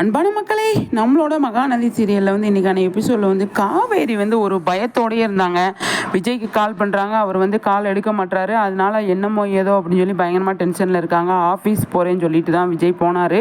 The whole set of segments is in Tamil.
அன்பான மக்களே நம்மளோட மகாநதி சீரியலில் வந்து இன்றைக்கான எபிசோடில் வந்து காவேரி வந்து ஒரு பயத்தோடயே இருந்தாங்க. விஜய்க்கு கால் பண்ணுறாங்க அவர் வந்து கால் எடுக்க மாட்டாரு அதனால என்னமோ ஏதோ அப்படின்னு சொல்லி பயங்கரமாக டென்ஷனில் இருக்காங்க. ஆஃபீஸ் போகிறேன்னு சொல்லிட்டு தான் விஜய் போனார்.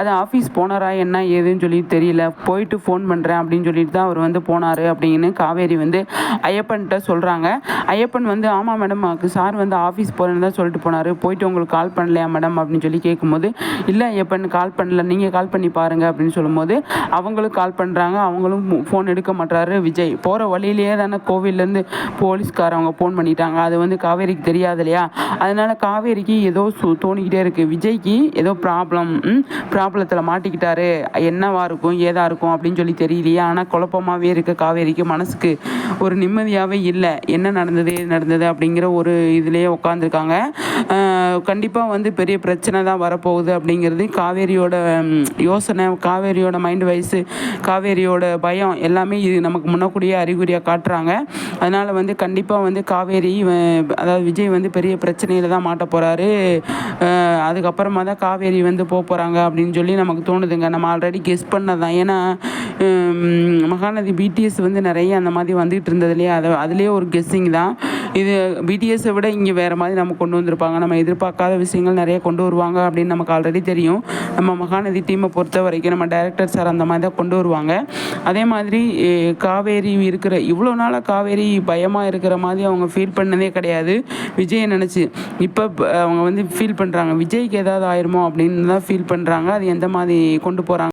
அது ஆஃபீஸ் போனாரா என்ன ஏதுன்னு சொல்லி தெரியல. போயிட்டு ஃபோன் பண்ணுறேன் அப்படின்னு சொல்லிட்டு தான் அவர் வந்து போனார் அப்படின்னு காவேரி வந்து ஐயப்பன்கிட்ட சொல்கிறாங்க ஐயப்பன் வந்து ஆமாம் மேடம் சார் வந்து ஆஃபீஸ் போகிறேன்னு தான் சொல்லிட்டு போனார். போயிட்டு உங்களுக்கு கால் பண்ணலையா மேடம்? அப்படின்னு சொல்லி கேட்கும்போது இல்லை ஐயப்பன் கால் பண்ணல. நீங்கள் கால் பண்ணி பாரு பாருங்கள் அப்படின்னு சொல்லும்போது அவங்களும் கால் பண்ணுறாங்க அவங்களும் ஃபோன் எடுக்க மாட்டாரு விஜய் போகிற வழியிலேயே தானே கோவில்லேருந்து போலீஸ்காரவங்க ஃபோன் பண்ணிட்டாங்க. அது வந்து காவேரிக்கு தெரியாது இல்லையா? அதனால் காவேரிக்கு ஏதோ தோணிக்கிட்டே இருக்குது விஜய்க்கு ஏதோ ப்ராப்ளம் ப்ராப்ளத்தில் மாட்டிக்கிட்டாரு. என்னவா இருக்கும் ஏதா இருக்கும் அப்படின்னு சொல்லி தெரியலையே. ஆனால் குழப்பமாகவே இருக்குது காவேரிக்கு. மனசுக்கு ஒரு நிம்மதியாகவே இல்லை. என்ன நடந்தது ஏது நடந்தது அப்படிங்கிற ஒரு இதுலேயே உட்காந்துருக்காங்க கண்டிப்பாக வந்து பெரிய பிரச்சனை தான் வரப்போகுது அப்படிங்கிறது காவேரியோட யோசனை. யோசனை காவேரியோட மைண்ட் வைஸு காவேரியோட பயம் எல்லாமே இது நமக்கு முன்னக்கூடிய அறிகுறியாக காட்டுறாங்க. அதனால் வந்து கண்டிப்பாக வந்து காவேரி அதாவது விஜய் வந்து பெரிய பிரச்சனையில் தான் மாட்ட போகிறாரு அதுக்கப்புறமா தான் காவேரி வந்து போக போகிறாங்க அப்படின்னு சொல்லி நமக்கு தோணுதுங்க. நம்ம ஆல்ரெடி கெஸ் பண்ணதான் ஏன்னா மகாநதி பிடிஎஸ் வந்து நிறைய அந்த மாதிரி வந்துகிட்டு இருந்தது இல்லையா? அதை அதுலேயே ஒரு கெஸ்ஸிங் தான். இது பிடிஎஸை விட இங்கே வேறு மாதிரி நம்ம கொண்டு வந்திருப்பாங்க. நம்ம எதிர்பார்க்காத விஷயங்கள் நிறைய கொண்டு வருவாங்க அப்படின்னு நமக்கு ஆல்ரெடி தெரியும். நம்ம மகாநதி டீமை பொறுத்த வரைக்கும் நம்ம டைரக்டர் சார் அந்த மாதிரி தான் கொண்டு வருவாங்க. அதே மாதிரி காவேரி இருக்கிற இவ்வளோ நாளாக காவேரி பயமாக இருக்கிற மாதிரி அவங்க ஃபீல் பண்ணதே கிடையாது. விஜயை நினச்சி. இப்போ அவங்க வந்து ஃபீல் பண்ணுறாங்க விஜய்க்கு ஏதாவது ஆயிருமோ அப்படின்னு தான் ஃபீல் பண்ணுறாங்க அது எந்த மாதிரி கொண்டு போகிறாங்க